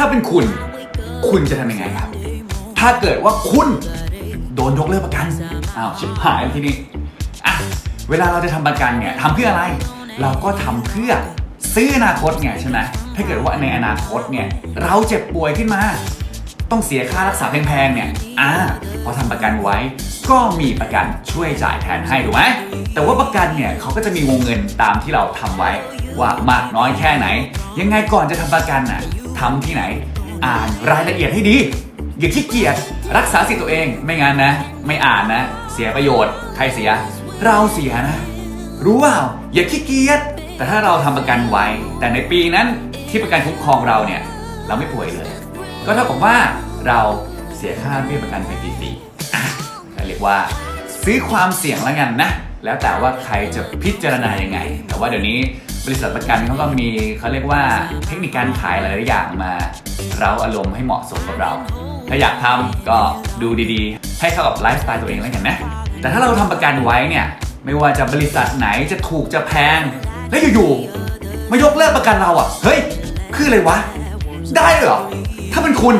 ถ้าเป็นคุณ คุณจะทำยังไงครับ ถ้าเกิดว่าคุณโดนยกเลิกประกัน อ้าวชิบหายทีนี้อะเวลาเราจะทำประกันเนี่ยทำเพื่ออะไร เราก็ทำเพื่อซื้ออนาคตไงใช่ไหมถ้าเกิดว่าในอนาคตเนี่ยเราเจ็บป่วยขึ้นมา ต้องเสียค่ารักษาแพงๆเนี่ยอ่าพอทำประกันไว้ ก็มีประกันช่วยจ่ายแทนให้ถูกไหมแต่ว่าประกันเนี่ยเขาก็จะมีวงเงินตามที่เราทำไว้ว่ามากน้อยแค่ไหน ยังไงก่อนจะทำประกันน่ะ ทำที่ไหน อ่านรายละเอียดให้ดี อย่าขี้เกียจรักษาสิทธิ์ตัวเองไม่งั้นนะ ไม่อ่านนะ เสียประโยชน์ ใครเสีย เราเสียนะ รู้เปล่าอย่าขี้เกียจแต่ถ้าเราทำประกันไว้ แต่ในปีนั้นที่ประกันคุ้มครองเราเนี่ยเราไม่ป่วยเลย ก็เท่ากับว่าเราเสียค่าเบี้ยประกันไปฟรีๆเรียกว่า ซื้อความเสี่ยงแล้วกันนะ แล้วแต่ว่าใครจะพิจารณายังไง แต่ว่าเดี๋ยวนี้บริษัทประกันเขาก็มีเขาเรียกว่าเทคนิคการขายหลายๆอย่างมา เราอารมณ์ให้เหมาะสมกับเรา ถ้าอยากทำก็ดูดีๆ ให้เข้ากับไลฟ์สไตล์ตัวเองแล้วกันนะ แต่ถ้าเราทำประกันไว้เนี่ยไม่ว่าจะบริษัทไหนจะถูกจะแพง แล้วอยู่ๆมายกเลิกประกันเราอะเฮ้ยคืออะไรวะ ได้เหรอถ้าเป็นคุณ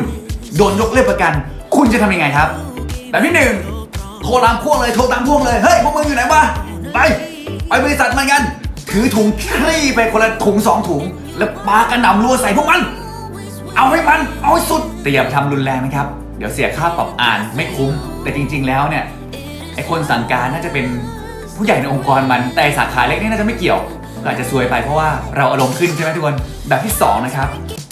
โดนยกเลิกประกัน คุณจะทำยังไงครับแบบที่หนึ่ง โทรตามพวกเลยโทรตามพวกเลย เฮ้ยพวกมึงอยู่ไหนวะ ไปไปบริษัทมันกัน ถือถุงคลี่ไปคนละถุงสองถุง แล้วปากระหน่ำรัวใส่พวกมัน เอาให้มัน เอาให้สุดแต่อย่าทำรุนแรงนะครับ เดี๋ยวเสียค่าปรับอ่านไม่คุ้ม แต่จริง ๆ แล้วเนี่ยไอคนสั่งการน่าจะเป็นผู้ใหญ่ในองค์กรมัน แต่สาขาเล็กนี่น่าจะไม่เกี่ยวอาจจะซวยไปเพราะว่าเราอารมณ์ขึ้นใช่ไหมทุกคน แบบที่ 2 นะครับ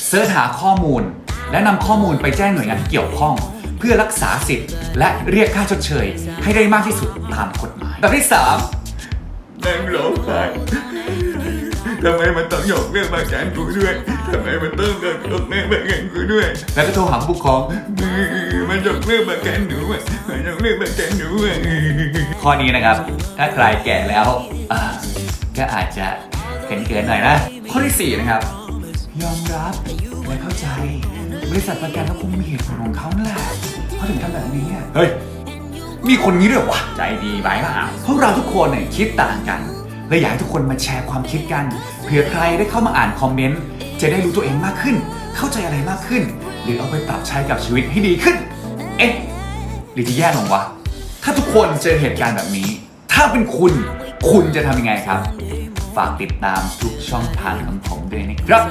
เสิร์ชหาข้อมูล และนำข้อมูลไปแจ้งหน่วยงานที่เกี่ยวข้อง เพื่อรักษาสิทธิ์และเรียกค่าชดเชย ให้ได้มากที่สุดตามกฎหมายแบบที่3นั่งร้องไห้ทำไมมันต้องยกเลิกประกันกูด้วยทำไมมันต้องยกเลิกประกันกูด้วย แล้วก็โทรหาผู้ปกครองมันยกเลิกประกันหนูอะมันยกเลิกประกันหนูอะข้อนี้นะครับ ถ้าใครแก่แล้วอ่าก็อาจจะเกินเกินๆหน่อยนะ ข้อที่ 4 นะครับ ยอมรับและเข้าใจ บริษัทประกันเขาคงมีเหตุผลของเขานั่นแหละ เขาถึงทำแบบนี้อะเฮ้ย มีคนนี้ด้วยวะใจดีไปเปล่าพวกเราทุกคนเนี่ยคิดต่างกันเลยอยากให้ทุกคนมาแชร์ความคิดกัน เผื่อใครได้เข้ามาอ่านคอมเมนต์จะได้รู้ตัวเองมากขึ้น เข้าใจอะไรมากขึ้น หรือเอาไปปรับใช้กับชีวิตให้ดีขึ้น เอ๊ะหรือจะแย่ลงวะ ถ้าทุกคนเจอเหตุการณ์แบบนี้ ถ้าเป็นคุณ คุณจะทำยังไงครับ ฝากติดตามทุกช่องทางของผมด้วยนะครับ